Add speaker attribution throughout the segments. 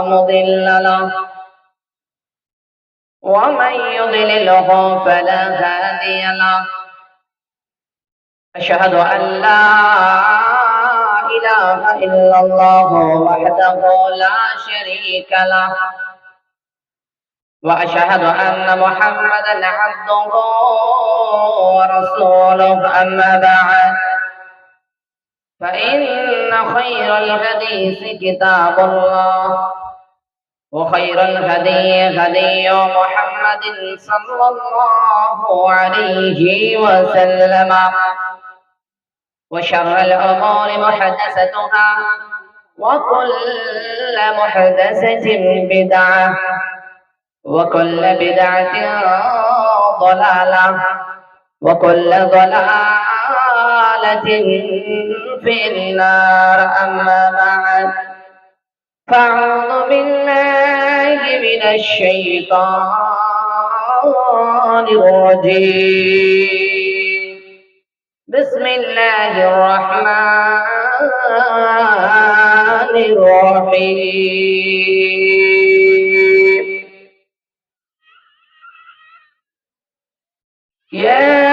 Speaker 1: مضل له. ومن يضلله فلا هادي له. أشهد أن لا إله إلا الله وحده لا شريك له. وأشهد أن محمدا عبده ورسوله. أما بعد. فإن خير الحديث كتاب الله. وخير الهدي هدي محمد صلى الله عليه وسلم. وشر الأمور محدثتها. وكل محدثة بدعة. وكل بدعة ضلالة. وكل ضلالة في النار أما بعد. فأعوذ بالله من الشيطان الرجيم. بسم الله الرحمن الرحيم. يا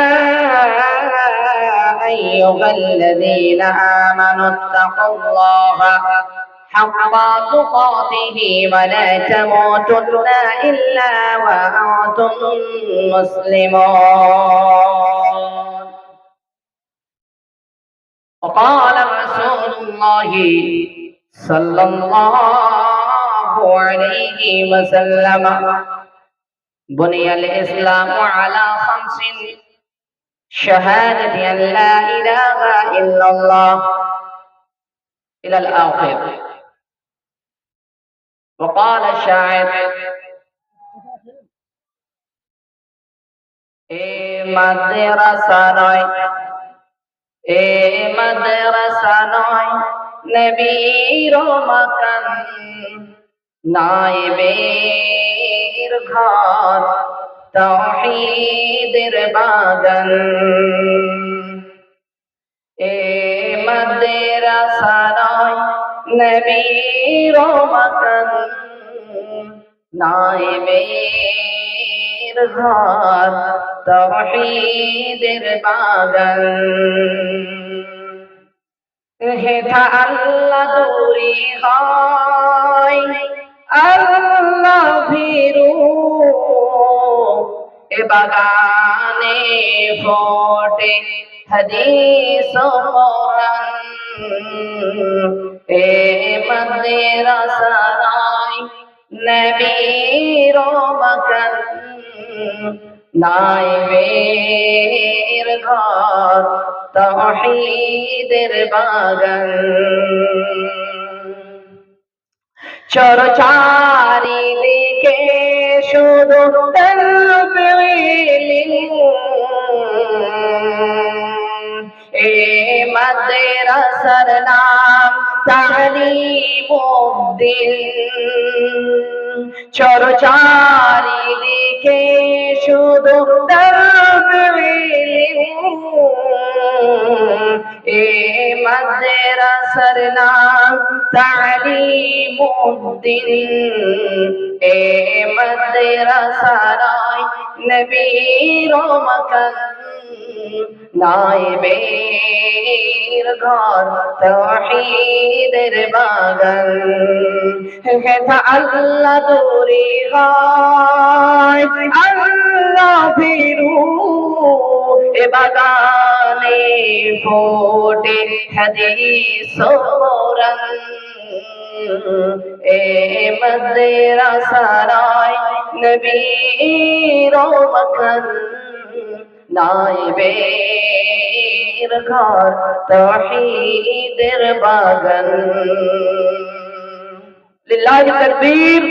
Speaker 1: أيها الذين آمنوا اتقوا الله حق تقاته ولا تموتن إلا وأنتم مسلمون. وقال رسول الله صلى الله عليه وسلم بني الإسلام على خمس شهادة أن لا إله إلا الله إلى الآخر وقال الشاعر এ মাদ্রাসা নয় এ মাদ্রাসা নয় নবীর মাকান নাইবের ঘর তৌহিদের বাগান। এ মাদ্রাসা নয় নবীর মাকান নাইবের ঘর তৌহিদের বাগান। হেথা আল্লাহ দূরি হয়, আল্লাহ ভীরু এ বাগানে ফোটে হাদিস কোরআন। এ মাদ্রাসা নাই নবীর মাকান। নাই বের ঘর তৌহিদের বাগান। চরচারিদিকে শুধু এ মাদ্রাসার নাম তালিমুদ্দিন। চরচারিদিকে শুধু এ মাদ্রাসার নাম তালিমুদ্দিন। এ মাদ্রাসা নয় নবীর মাকান নাইবের ঘর তৌহিদের বাগান। হেথা আল্লাহ দূরে হয়, আল্লাহ এ বাগানে ফোটে হাদিস এ মাদ্রাসা নয় নবীর মাকান। নাইবের ঘর তহিদের বাগান। লিল্লাহি তাকবীর।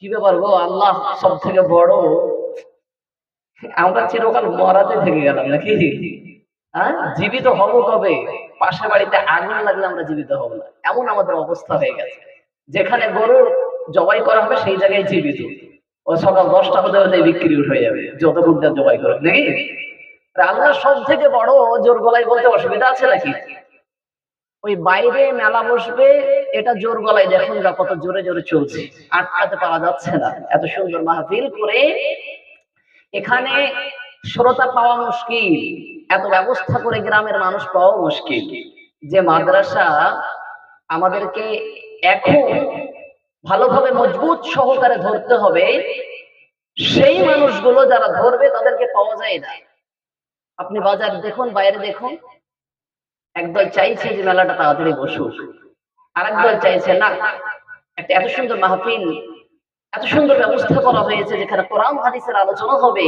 Speaker 1: কি ব্যাপার গো? আল্লাহ সব থেকে বড় আমরা চিরকাল মরাতে থেকে গেলাম নাকি? হ্যাঁ? জীবিত হব কবে? পাশের বাড়িতে আগুন লাগলে আমরা জীবিত হব না। এমন আমাদের অবস্থা হয়ে গেছে। যেখানে গরু জবাই করা হবে, সেই জায়গায় জীবিত। ও সকাল দশটা হতে হতে বিক্রি হয়ে যাবে। যত কুইন্টাল জবাই করে নাকি? আল্লাহ সব থেকে বড় জোর গলায় বলতে অসুবিধা আছে নাকি? ওই বাইরে মেলা বসবে, এটা জোর গলায় দেখুন কত জোরে জোরে চলছে। আটকাতে পারা যাচ্ছে না। এত সুন্দর মাহফিল করে এখানে শ্রোতা পাওয়া মুশকিল, এত ব্যবস্থা করে গ্রামের মানুষ পাওয়া মুশকিল। যে মাদ্রাসা আমাদেরকে এখন ভালোভাবে মজবুত সহকারে ধরতে হবে, সেই মানুষগুলো যারা ধরবে তাদেরকে পাওয়া যায় না। আপনি বাজার দেখুন, বাইরে দেখুন, একদল চাইছে যে মেলাটা তাড়াতাড়ি বসুক আর একদল চাইছে, না, একটা এত সুন্দর মাহফিল এত সুন্দর ব্যবস্থা করা হয়েছে যেখানে কোরআন, হাদিসের আলোচনা হবে,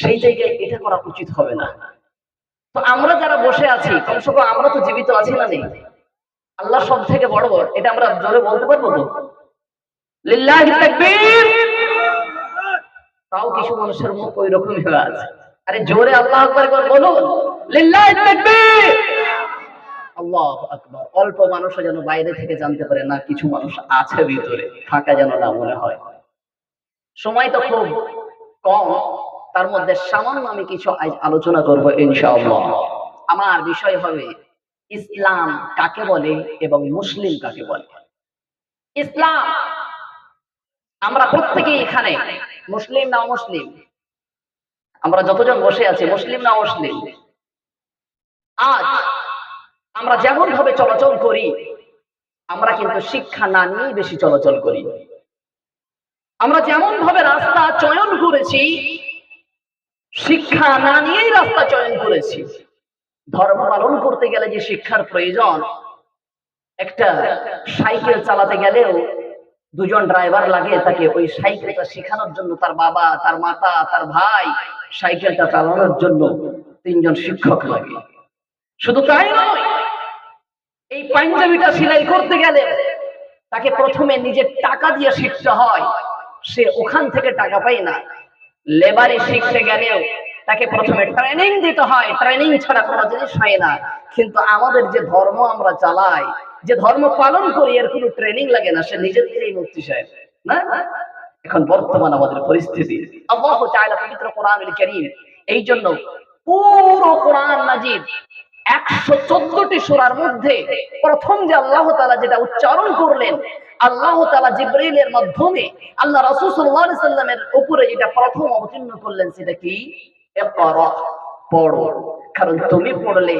Speaker 1: সেই জায়গায় এটা করা উচিত হবে না। তো আমরা যারা বসে আছি, কমসে কম আমরা তো জীবিত আছি না নেই। আল্লাহ সব থেকে বড় বড়, এটা আমরা জোরে বলতে পারব তো? তাও কিছু মানুষের মুখ ওই রকমই হয়ে আছে। আরে জোরে আল্লাহ আকবার বলুন। আল্লাহ আকবার। অল্প মানুষ যেন বাইরে থেকে জানতে পারে না, কিছু মানুষ আছে ভিতরে, ফাঁকা যেন না মনে হয়। সময় তো খুব কম, তার মধ্যে সামান্য আমি কিছু আলোচনা করব ইনশাআল্লাহ। আমার বিষয় হবে ইসলাম কাকে বলে এবং মুসলিম কাকে বলে? ইসলাম, আমরা প্রত্যেকেই এখানে মুসলিম না মুসলিম আমরা যতজন বসে আছি, মুসলিম না মুসলিম আজ আমরা যেমন ভাবে চলাচল করি, আমরা কিন্তু শিক্ষা না নিয়েই বেশি চলাচল করি। আমরা যেমন ভাবে রাস্তা চয়ন করেছি, শিক্ষা না নিয়েই রাস্তা চয়ন করেছি। ধর্ম পালন করতে গেলে যে শিক্ষার প্রয়োজন, একটা সাইকেল চালাতে গেলেও দুজন ড্রাইভার লাগে তাকে ওই সাইকেলটা শেখানোর জন্য, তার বাবা, তার মাতা, তার ভাই সাইকেলটা চালানোর জন্য তিনজন শিক্ষক লাগে। শুধু তাই নয়, এই পাঞ্জাবিটা সেলাই করতে গেলে তাকে প্রথমে নিজের টাকা দিয়ে শিখতে হয়। সে ওখান থেকে টাকা পায় না। লেবারে শিখতে গেলেও তাকে প্রথমে ট্রেনিং দিতে হয়। ট্রেনিং ছাড়া কোনো জিনিস হয় না। কিন্তু আমাদের যে ধর্ম আমরা চালাই, যে ধর্ম পালন করি, এর কোনো ট্রেনিং লাগে না। সে নিজের থেকেই মুক্তি সাহেব না? এখন বর্তমান আমাদের পরিস্থিতি। আল্লাহ তাআলা পবিত্র কোরআন এই জন্য পুরো কোরআন মাজিদ একশো চোদ্দটি মধ্যে প্রথম যে আল্লাহ তালা যেটা উচ্চারণ করলেন, আল্লাহ তালা জিব্রাইলের মাধ্যমে আল্লাহ সাল্লামের উপরে যেটা প্রথম অবতীর্ণ করলেন সেটা কি? পড়ো। কারণ তুমি পড়লে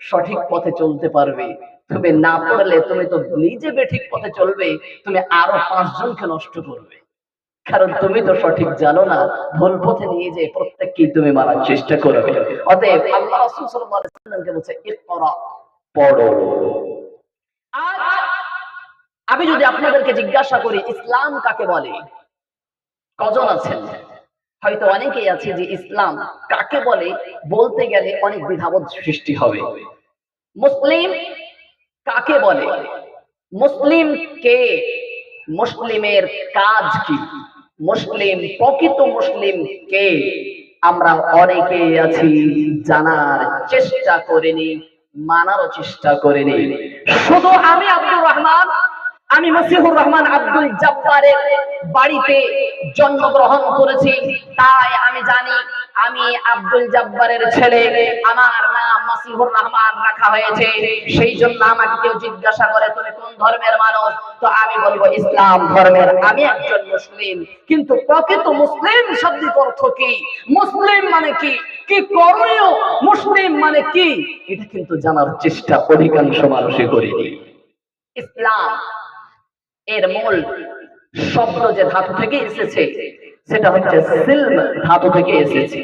Speaker 1: সঠিক পথে চলতে পারবে। তুমি না পড়লে তুমি তো নিজে বেঠিক পথে চলবে। তুমি আরও পাঁচজনকে নষ্ট করবে। কারণ তুমি তো সঠিক জানো না, ভুল পথে নিয়ে যে প্রত্যেককেই তুমি মারার চেষ্টা করবে। অতএব আল্লাহ রাসূল সাল্লাল্লাহু আলাইহি সাল্লামকে বলছে, ইকরা, পড়ো। আজ আমি যদি আপনাদেরকে জিজ্ঞাসা করি, ইসলাম কাকে বলে? কজন আছেন? হয়তো অনেকেই আছে যে ইসলাম কাকে বলে? বলতে গেলে অনেক দ্বিধাবোধ সৃষ্টি হবে। মুসলিম কাকে বলে? মুসলিম কে মুসলিমের কাজ কি? মুসলিম, প্রকৃত মুসলিম কে? আমরা অনেকে আছি জানার চেষ্টা করিনি, মানারও চেষ্টা করিনি। শুধু আমি আব্দুর রহমান আমি মসিহুর রহমান আব্দুল জব্বারের বাড়িতে জন্মগ্রহণ করেছি। তাই আমি জানি, আমি আব্দুল জব্বারের ছেলে। আমার নাম মসিহুর রহমান রাখা হয়েছে। সেই জন্য আমাকে কেউ জিজ্ঞাসা করে, তুমি কোন ধর্মের মানুষ? তো আমি বলব, ইসলাম ধর্মের। আমি একজন মুসলিম। কিন্তু প্রকৃত মুসলিম শব্দিক অর্থ কি? মুসলিম মানে কি? কি করণীয়? মুসলিম মানে কি? এটা কিন্তু জানার চেষ্টা অধিকাংশ মানুষই করেনি। ইসলাম এর মূল শব্দ যে ধাতু থেকে এসেছে, সেটা হচ্ছে সিলম ধাতু থেকে এসেছে।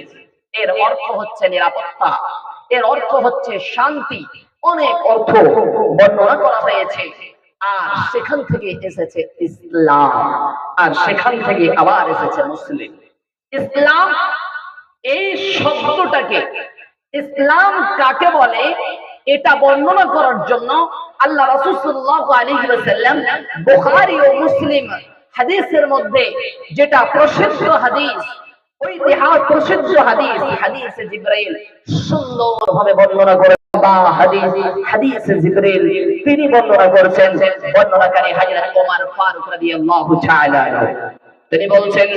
Speaker 1: এর অর্থ হচ্ছে নিরাপত্তা। এর অর্থ হচ্ছে শান্তি। অনেক অর্থ বর্ণনা করা হয়েছে। আর সেখান থেকে এসেছে ইসলাম। আর সেখান থেকে আবার এসেছে মুসলিম। ইসলাম, এই শব্দটাকে, ইসলাম কাকে বলে, এটা বর্ণনা করার জন্য আল্লাহ রাসূল সাল্লাল্লাহু আলাইহি ওয়াসাল্লাম বুখারী ও মুসলিম হাদিসের মধ্যে যেটা প্রসিদ্ধ হাদিস ঐতিহাস প্রসিদ্ধ হাদিস হাদিসে জিবরাইল সুন্দরভাবে বর্ণনা করে বা হাদিস হাদিসে জিবরাইল তিনি বর্ণনা করেছেন বর্ণনাকারী হযরত ওমর ফারুক রাদিয়াল্লাহু তাআলা আনহু। তিনি বলছেন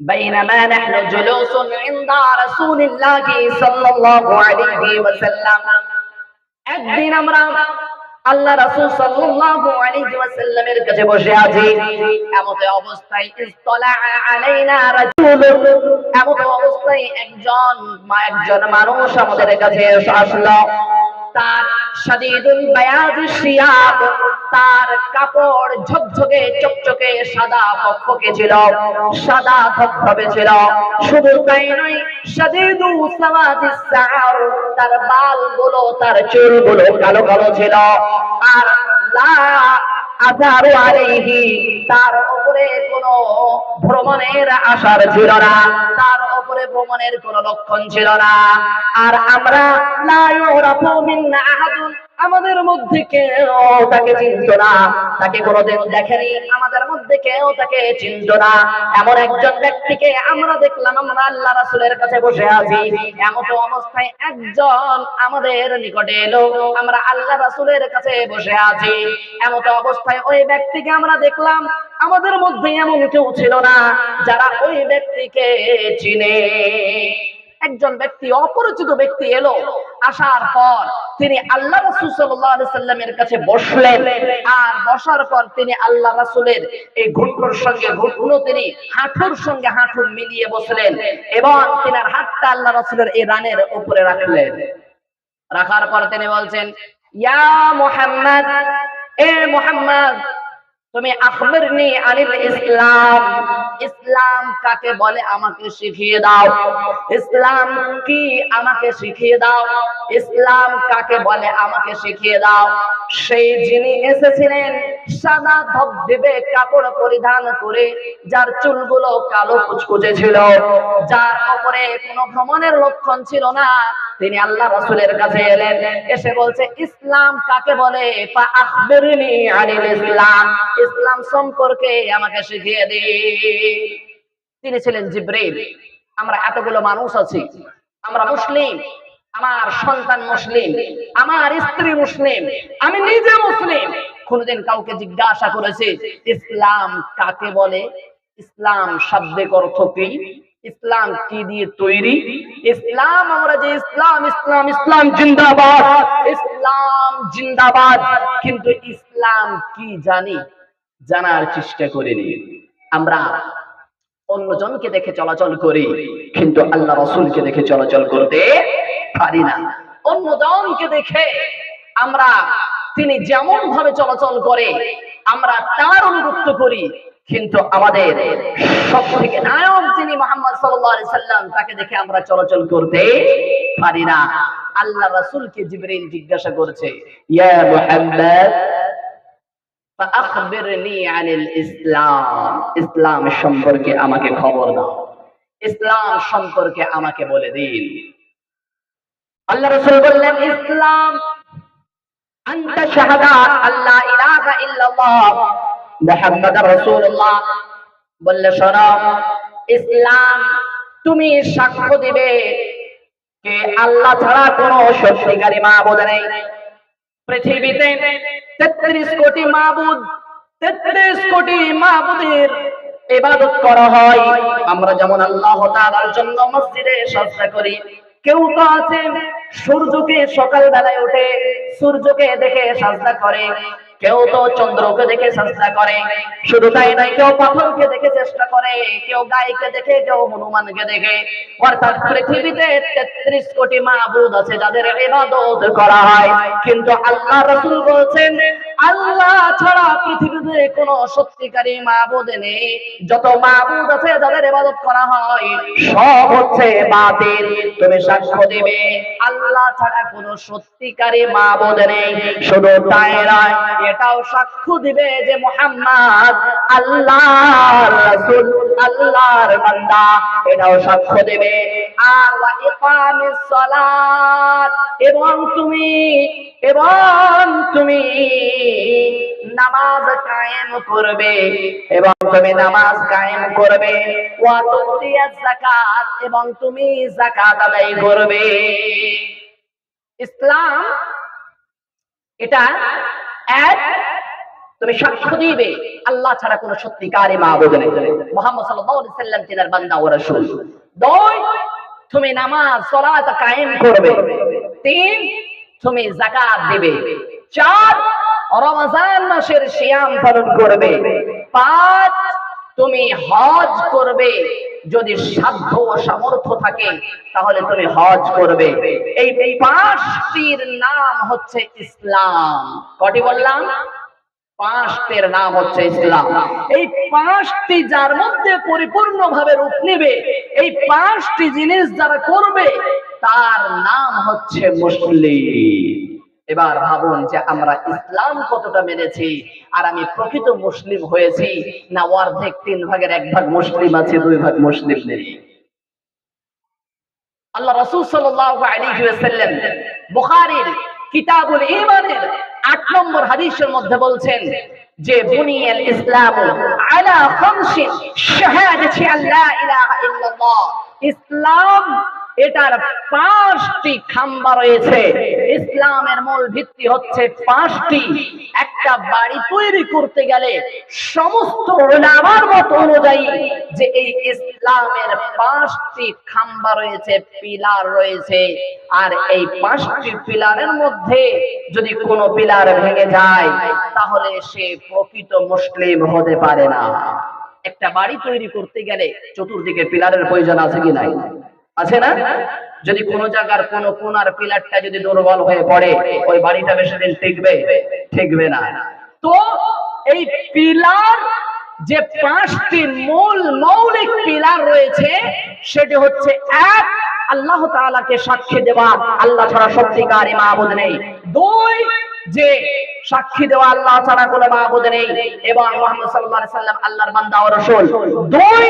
Speaker 1: بينما نحن جلوس عند رسول الله صلى الله عليه وسلم একদিন আমরা আল্লাহ রাসূল সাল্লাল্লাহু আলাইহি ওয়াসাল্লামের কাছে বসে আছি। এমত অবস্থায় ইসতলা আলাইনা রাজুল এমত অবস্থায় একজন একজন মানুষ আমাদের কাছে আসলো। তার সাদিদুল বায়াজ সিয়াব তার কাপড় ঝকঝকে, চকচকে, সাদা ফকফকে ছিল, সাদা ধবধবে ছিল। শুধু তাই নয় সাদিদু সাওয়াদিস সার তার বালগুলো, তার চুলগুলো কালো কালো ছিল। আর লা আজারু আলাইহি তার উপরে কোনো ভ্রমণের আশার ছিল না। তার উপরে ভ্রমণের কোনো লক্ষণ ছিল না। আর আমরা লা ইউরাফু মিন আহাদুন। আমাদের মধ্যে কেউ তাকে চিনত না। তাকে কোনোদিন দেখেনি। আমাদের মধ্যে কেউ তাকে চিনত না। এমন একজন ব্যক্তিকে আমরা দেখলাম, আমরা আল্লাহ রাসূলের কাছে বসে আছি। এমন অবস্থায় একজন আমাদের নিকটে এলো। আমরা আল্লাহ রাসুলের কাছে বসে আছি। এমন অবস্থায় ওই ব্যক্তিকে আমরা দেখলাম, আমাদের মধ্যে এমন কেউ ছিল না যারা ওই ব্যক্তিকে চিনে। একজন ব্যক্তি, অপরিচিত ব্যক্তি এলো। আসার পর তিনি আল্লাহ রাসূল সাল্লামের কাছে বসলেন। আর বসার পর তিনি আল্লাহ রাসূলের এই ঘুটনোর সঙ্গে ঘুটনো তিনি হাঁটুর সঙ্গে হাঁটু মিলিয়ে বসলেন এবং তিনার হাতটা আল্লাহ রাসূলের এই রানের উপরে রাখলেন। রাখার পর তিনি বলছেন, ইয়া মুহাম্মদ, এ মুহাম্মদ তুমি আখবরনি আনিল ইসলাম। ইসলাম কাকে বলে আমাকে শিখিয়ে দাও। ইসলাম কি আমাকে শিখিয়ে দাও? ইসলাম কাকে বলে আমাকে শিখিয়ে দাও? সেই যিনি এসেছিলেন, সাদা ধবধবে কাপড় পরিধান করে, যার চুলগুলো কালো কুচকুচে ছিল, যার উপরে কোনো ভ্রমণের লক্ষণ ছিল না তিনি আল্লাহ রাসূলের কাছে এলেন, এসে বলছে, ইসলাম কাকে বলে? ইসলাম। ইসলাম সম্পর্কে আমাকে শিখিয়ে দিন। তিনি ছিলেন জিব্রাইল আমরা এতগুলো মানুষ আছি। আমরা মুসলিম। আমার সন্তান মুসলিম। আমার স্ত্রী মুসলিম। আমি নিজে মুসলিম। কোনদিন কাউকে জিজ্ঞাসা করেছি, ইসলাম কাকে বলে? ইসলাম শাব্দিক অর্থ কি? ইসলাম কি দিয়ে তৈরি? ইসলাম আমরা যে ইসলাম ইসলাম ইসলাম জিন্দাবাদ। ইসলাম জিন্দাবাদ। কিন্তু ইসলাম কি জানি? জানার চেষ্টা করিনি। আমরা অন্যজনকে দেখে চলাচল করি কিন্তু আল্লাহ রসুলকে দেখে চলাচল করতে পারি না। অন্যজনকে দেখে আমরা তিনি যেমন ভাবে চলাচল করে আমরা তার অনুরক্ত করি কিন্তু আমাদের সব থেকে নায়ক যিনি মোহাম্মদ সাল্লাম, তাকে দেখে আমরা চলাচল করতে পারি না। আল্লাহ রাসুলকে জিবরিল জিজ্ঞাসা করছে ইসলাম সম্পর্কে আমাকে খবর দাও। ইসলাম সম্পর্কে আমাকে বলে দিন। আল্লাহ রসুল বললেন, ইসলাম আল্লাহ ইলাহা ইল্লাল্লাহ রাসূলুল্লাহ। বললে, শোনো, ইসলাম তুমি সাক্ষ্য দিবে কে আল্লাহ ছাড়া কোনো সত্যিকারী মাবুদ নেই। পৃথিবীতে তেত্রিশ কোটি মাবুদ, তেত্রিশ কোটি মাবুদের ইবাদত করা হয়। আমরা যেমন আল্লাহ তাআলার জন্য মসজিদে সজ্জা করি, কেউ তো আছে সূর্যকে সকাল বেলায় উঠে সূর্যকে দেখে সাজদা করে। কেউ তো চন্দ্রকে দেখে চেষ্টা করে, শুধু তাই নাই কেউ পাথরকে দেখে চেষ্টা করে, কেউ গাইকে দেখে, কেউ হনুমানকে দেখে। অর্থাৎ পৃথিবীতে তেত্রিশ কোটি মাহবুদ আছে যাদের ইবাদত করা হয়। কিন্তু আল্লাহ রসুল বলছেন আল্লাহ ছাড়া পৃথিবীতে কোন সত্যিকারী মাহবুদ নেই। যত মাহবুদ আছে, যাদের ইবাদত করা হয়, সব হচ্ছে বাতিল। তুমি সাক্ষ্য দেবে, আল্লাহ ছাড়া কোন সত্যিকারী মাহবুদ নেই। শুধু তাই নয়, এটাও সাক্ষ্য দিবে যে মোহাম্মদ আল্লাহর রাসূল, আল্লাহর বান্দা, এটাও সাক্ষ্য দেবে। আর ওয়া ইকামিস সালাত, এবং তুমি এবং তুমি নামাজ কায়েম করবে। এবং তুমি নামাজ কায়েম করবে। ওয়া যাকাত এবং তুমি যাকাত আদায় করবে। ইসলাম, এটা এক, তুমি সাক্ষ্য দিবে। আল্লাহ ছাড়া কোনো সত্যিকারী মাহবুদ নেই। মোহাম্মদ সাল্লাম তিনার বান্দা ও রাসূল। দুই, তুমি নামাজ, সালাত কায়েম করবে। তিন, তুমি জাকাত দিবে। চার রমজান মাসের সিয়াম পালন করবে। পাঁচ, তুমি হজ করবে। যদি সাধ্য ও সামর্থ্য থাকে, তাহলে তুমি হজ করবে। এই পাঁচটির নাম হচ্ছে ইসলাম। কটি বললাম? পাঁচটির নাম হচ্ছে ইসলাম। এই পাঁচটি যার মধ্যে পরিপূর্ণভাবে রূপ নেবে, এই পাঁচটি জিনিস যারা করবে, তার নাম হচ্ছে মুসলিম। এবার ভাবুন যে আমরা ইসলাম কতটা মেনেছি, আর আমি প্রকৃত মুসলিম হয়েছি না অর্ধেক তিন ভাগের এক ভাগ মুসলিম আছে, দুই ভাগ মুসলিম নেই? আল্লাহ রসুল ওয়াসাল্লাম বুখারীর কিতাবুল ঈমানের 8 নম্বর হাদিসের মধ্যে বলছেন যে, বুনিয়াল ইসলাম আলা খামসিন শাহাদাতি আল্লা ইলাহা ইল্লাল্লাহ। ইসলাম এটার পাঁচটি খাম্বা রয়েছে। ইসলামের মূল ভিত্তি হচ্ছে পাঁচটি। একটা বাড়ি তৈরি করতে গেলে সমস্ত ওলামার মত অনুযায়ী যে এই ইসলামের পাঁচটি খাম্বা রয়েছে, পিলার রয়েছে। আর এই পাঁচটি পিলারের মধ্যে যদি কোনো পিলার ভেঙে যায়, তাহলে সে প্রকৃত মুসলিম হতে পারে না। একটা বাড়ি তৈরি করতে গেলে চতুর্দিকে পিলারের প্রয়োজন আছে কি নাই? আছে না? যদি কোন জায়গার কোন কোনার পিলারটা যদি দুর্বল হয়ে পড়ে, ওই বাড়িটা বেশি দিন টিকবে? টিকবে না। তো এই পিলার যে পাঁচটি মূল মৌলিক পিলার রয়েছে, সেটি হচ্ছে এক, আল্লাহ তাআলাকে সাক্ষী দেওয়া। আল্লাহ ছাড়া সত্যিকার মাহবুদ নেই। দুই, যে সাক্ষী দেওয়া আল্লাহ ছাড়া কোনো মাহবুদ নেই। এবং মুহাম্মদ সাল্লাল্লাহু আলাইহি সাল্লাম আল্লাহর বান্দা ও রাসূল। দুই,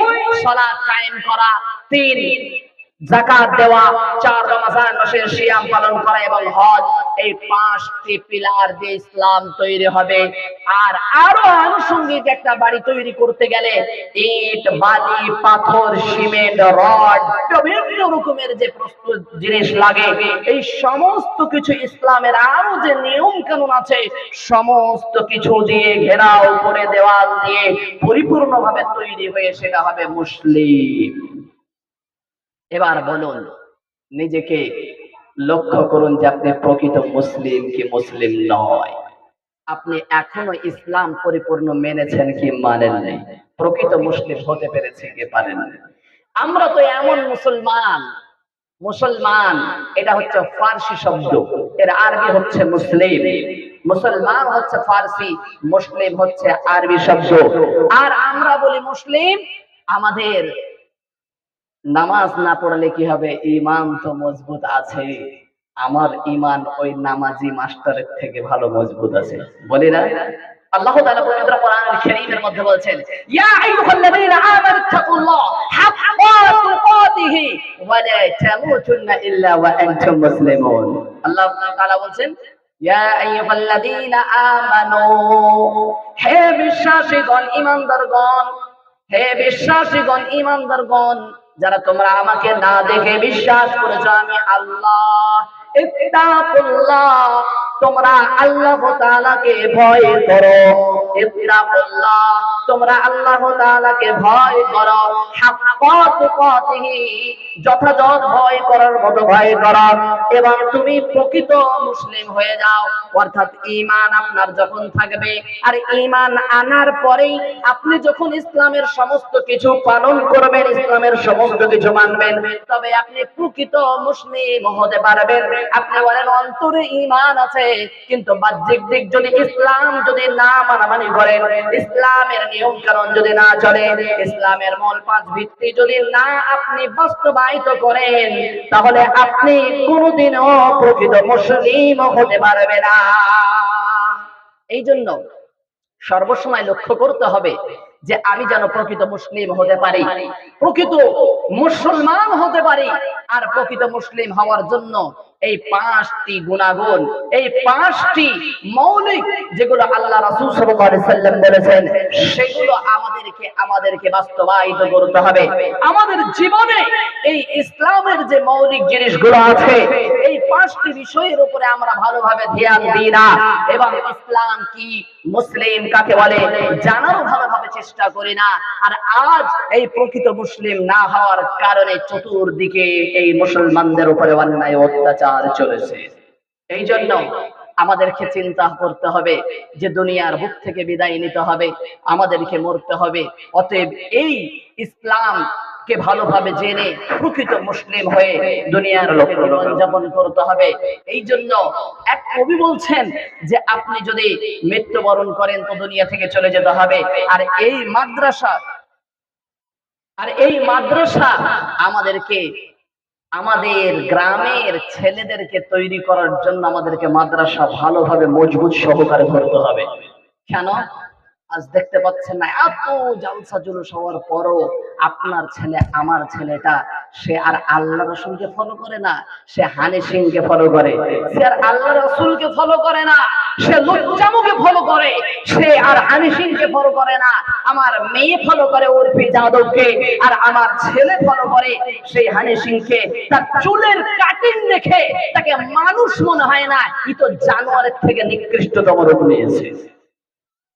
Speaker 1: সালাত কায়েম করা। তিন জাকাত দেওয়া, চার রমজান মাসের সিয়াম পালন করা এবং হজ, এই পাঁচটি পিলার দিয়ে ইসলাম তৈরি হবে। আর আরও আনুষঙ্গিক একটা বাড়ি তৈরি করতে গেলে ইট, বালি, পাথর, সিমেন্ট, রড, বিভিন্ন রকমের যে প্রস্তুত জিনিস লাগে, এই সমস্ত কিছু ইসলামের আরও যে নিয়ম কানুন আছে, সমস্ত কিছু দিয়ে ঘেরাও করে দেওয়াল দিয়ে পরিপূর্ণভাবে তৈরি হয়ে সেটা হবে মুসলিম। এবার বলুন, নিজেকে লক্ষ্য করুন যে আপনি প্রকৃত মুসলিম কি মুসলিম নয়। আপনি এখনও ইসলাম পরিপূর্ণ মেনেছেন কি মানেন নেই প্রকৃত মুসলিম হতে পেরেছে কি পারেন আমরা তো এমন মুসলমান মুসলমান, এটা হচ্ছে ফার্সি শব্দ, এর আরবি হচ্ছে মুসলিম, মুসলমান হচ্ছে ফার্সি, মুসলিম হচ্ছে আরবি শব্দ। আর আমরা বলি মুসলিম, আমাদের নামাজ না পড়লে কি হবে? ইমান তো মজবুত আছে। আমার ইমান ওই নামাজি মাস্টারের থেকে ভালো মজবুত আছে। বলি না? আল্লাহ তাআলা পবিত্র কোরআনুল হে বিশ্বাসীগণ, ঈমানদারগণ, হে যারা তোমরা আমাকে না দেখে বিশ্বাস করেছ আমি আল্লাহ তোমরা আল্লাহ তাআলাকে ভয় করো। তোমরা আল্লাহ তাআলাকে ভয় করো। যথাযথ ভয় করার মতো ভয় করো। এবং তুমি প্রকৃত মুসলিম হয়ে যাও। অর্থাৎ ঈমান আপনার যখন থাকবে, আর ঈমান আনার পরেই আপনি যখন ইসলামের সমস্ত কিছু পালন করবেন, ইসলামের সমস্ত কিছু মানবেন, তবে আপনি প্রকৃত মুসলিম হতে পারবেন। আপনি বলেন, অন্তরে ঈমান আছে কিন্তু বাহ্যিক দিক যদি ইসলাম যদি না মানামানি করেন ইসলামের নিয়ম কানুন যদি না চলে, ইসলামের মূল পাঁচ ভিত্তি যদি না আপনি বাস্তবায়িত করেন, তাহলে আপনি কোনোদিনও প্রকৃত মুসলিম হতে পারবে না। এই জন্য সর্বসময় লক্ষ্য করতে হবে যে আমি যেন প্রকৃত মুসলিম হতে পারি, প্রকৃত মুসলমান হতে পারি, আর প্রকৃত মুসলিম হওয়ার জন্য এই পাঁচটি গুণাগুণ, এই পাঁচটি মৌলিক যেগুলো আল্লাহ রাসূল সাল্লাম বলেছেন, সেগুলো আমাদেরকে আমাদেরকে বাস্তবায়িত করতে হবে। আমাদের জীবনে এই ইসলামের যে মৌলিক জিনিসগুলো আছে, এই পাঁচটি বিষয়ের উপরে আমরা ভালোভাবে ধ্যান দিই না। এবং ইসলাম কি মুসলিম কাকে বলে জানারও ভালোভাবে চেষ্টা করি না। আর আজ এই প্রকৃত মুসলিম না হওয়ার কারণে চতুর্দিকে এই মুসলমানদের উপরে অন্যায়, অত্যাচার চলেছে। এই জন্য আমাদেরকে চিন্তা করতে হবে যে দুনিয়ার বুক থেকে বিদায় নিতে হবে, আমাদেরকে মরতে হবে। অতএব এই ইসলাম কে ভালোভাবে জেনে প্রকৃত মুসলিম হয়ে দুনিয়ার লোকে জীবন যাপন করতে হবে। এই জন্য এক কবি বলছেন যে, আপনি যদি মৃত্যুবরণ করেন তো দুনিয়া থেকে চলে যেতে হবে। আর এই মাদ্রাসা, আর এই মাদ্রাসা আমাদেরকে আমাদের গ্রামের ছেলেদেরকে তৈরি করার জন্য আমাদেরকে মাদ্রাসা ভালোভাবে মজবুত সহকারে করতে হবে। কেন? আজ দেখতে পাচ্ছেন না, এত জালসা জুলুস হওয়ার পরও আপনার ছেলে, আমার ছেলেটা, সে আর আল্লাহ রসুলকে ফলো করে না, সে হানি সিংকে ফলো করে। সে আর আল্লাহ রসুলকে ফলো করে না, সে লজ্জামুকে ফলো করে, সে আর হানি সিংকে ফলো করে না। আমার মেয়ে ফলো করে উর্ফি যাদবকে, আর আমার ছেলে ফলো করে সেই হানি সিংকে। তার চুলের কাটিং দেখে তাকে মানুষ মনে হয় না, ই তো জানোয়ারের থেকে নিকৃষ্টতম রূপ নিয়েছে।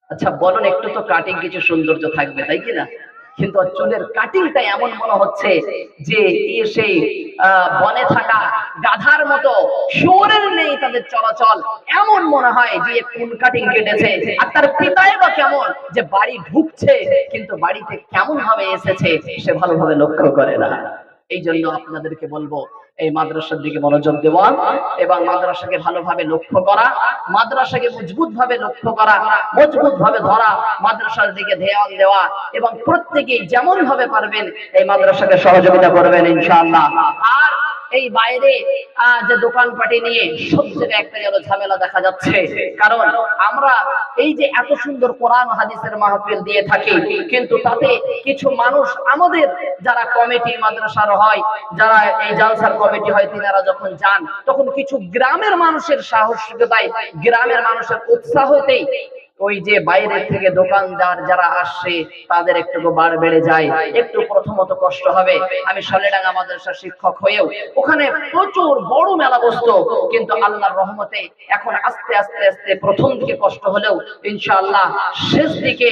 Speaker 1: আচ্ছা বলুন, একটু তো কাটিং কিছু সৌন্দর্য থাকবে, তাই কি না? কিন্তু চুলের কাটিংটা এমন মনে হচ্ছে যে সেই বনে থাকা গাধার মতো শোরের নেই তাদের চলাচল। এমন মনে হয় যে কোন কাটিং কেটেছে আর তার পিতায় বা কেমন যে বাড়ি ঢুকছে, কিন্তু বাড়িতে কেমন ভাবে এসেছে, সে ভালোভাবে লক্ষ্য করে না। এই জন্য আপনাদেরকে বলব এই মাদ্রাসার দিকে মনোযোগ দেওয়া এবং মাদ্রাসাকে ভালোভাবে লক্ষ্য করা, মাদ্রাসাকে মজবুত ভাবে লক্ষ্য করা মজবুত ভাবে ধরা, মাদ্রাসার দিকে ধ্যান দেওয়া এবং প্রত্যেকেই যেমন ভাবে পারবেন এই মাদ্রাসাকে সহযোগিতা করবেন ইনশাআল্লাহ। আর এই বাইরে যে দোকানপাটি নিয়ে সব জায়গায় একটা যেন ঝামেলা দেখা যাচ্ছে। কারণ আমরা এই যে এত সুন্দর কোরআন হাদিসের মাহফিল দিয়ে থাকি, কিন্তু তাতে কিছু মানুষ আমাদের যারা কমিটি মাদ্রাসার হয়, যারা এই জালসার কমিটি হয়, তিনারা যখন যান, তখন কিছু গ্রামের মানুষের সাহসিকতায়, গ্রামের মানুষের উৎসাহতেই ওই যে বাইরের থেকে দোকানদার যারা আসছে তাদের একটু বার বেড়ে যায়, একটু প্রথমত কষ্ট হবে। আমি সালেডাঙ্গা মাদ্রাসার শিক্ষক হয়েও ওখানে প্রচুর বড় মেলা বসতো, কিন্তু আল্লাহর রহমতে এখন আস্তে আস্তে আস্তে প্রথম দিকে কষ্ট হলেও ইনশাআল্লাহ শেষ দিকে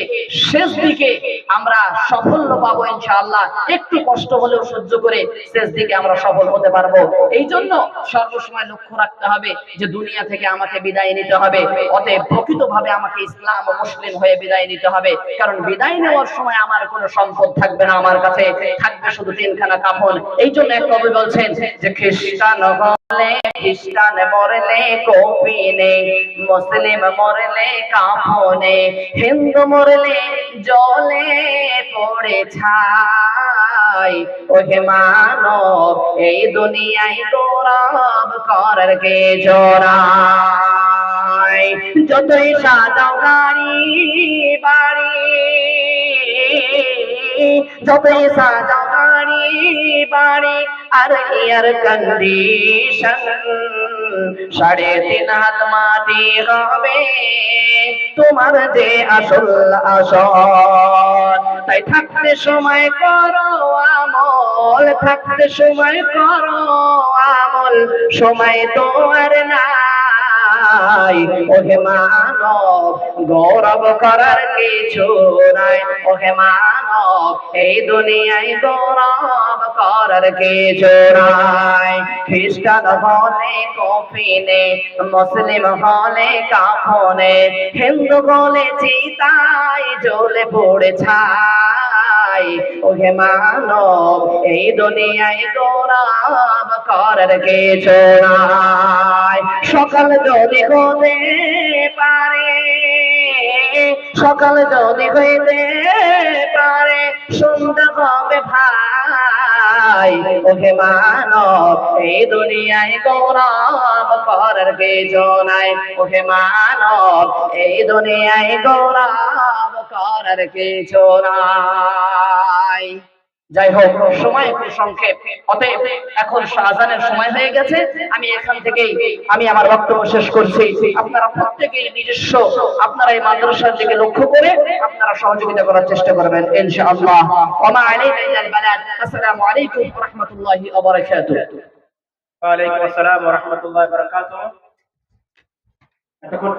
Speaker 1: শেষ দিকে আমরা সাফল্য পাবো ইনশাআল্লাহ। একটু কষ্ট হলেও সহ্য করে শেষ দিকে আমরা সফল হতে পারব। এই জন্য সর্বসময় লক্ষ্য রাখতে হবে যে দুনিয়া থেকে আমাকে বিদায় নিতে হবে। অতএব প্রকৃতভাবে আমাকে ইসলাম ও মুসলিম হয়ে বিদায় নিতে হবে। কারণ বিদায় নেওয়ার সময় আমার কোনো সম্পদ থাকবে না আমার কাছে। থাকবে শুধু তিনখানা কাফন। এই জন্য এক কবি বলছেন যে, খ্রিস্টান হলে খ্রিস্টান মরলে কফিনে, মুসলিম মরলে কাফনে, হিন্দু মরলে জলে পড়ে ছাই। ওহে মানব, এই দুনিয়ায় গৌরব করার কে জোড়াই যতই সাজাও গাড়ি বাড়ি, যতই সাজাও গাড়ি বাড়ি, আর এয়ার কন্ডিশন সাড়ে তিন হাত মাটি হবে। তোমার যে আসল আসল, তাই থাকতে সময় করো আমল, থাকতে সময় করো আমল। সময় তো আর নাই। ওহে মানব, গৌরব করার কিছু নাই। ওহে মানব, এই দুনিয়ায় গৌরব করার কিছু নাই। খ্রিস্টান হলে কফিনে, মুসলিম হলে কাফনে, হিন্দু হলে চিতায় জ্বলে পড়ে ছাই হে মানব, এই দুনিয়ায় গৌরব করার কিছু নাই। সকাল যদি হতে পারে, সকাল যদি হইতে পারে সুন্দর হবে ভাই। ওহে মানব, এই দুনিয়ায় গৌরব করার কিছু নাই। ওহে মানব, এই দুনিয়ায় গৌরব করার কিছু নাই। যাই হোক সময় খুব সংক্ষেপ। অতএব এখন শাহজানের সময় হয়ে গেছে। আমি এখান থেকেই আমি আমার বক্তব্য শেষ করছি। আপনারা প্রত্যেকেই নিজস্ব আপনারা এই মাদ্রাসার দিকে লক্ষ্য করে আপনারা সহযোগিতা করার চেষ্টা করবেন ইনশাআল্লাহ। ওমা আলাইনা ইল্লাল বালাগ আসসালামু আলাইকুম ওয়া রাহমাতুল্লাহি ওয়া বারাকাতুহু।
Speaker 2: ওয়ালাইকুম আসসালাম ওয়া রাহমাতুল্লাহি ওয়া বারাকাতুহু। এতক্ষণ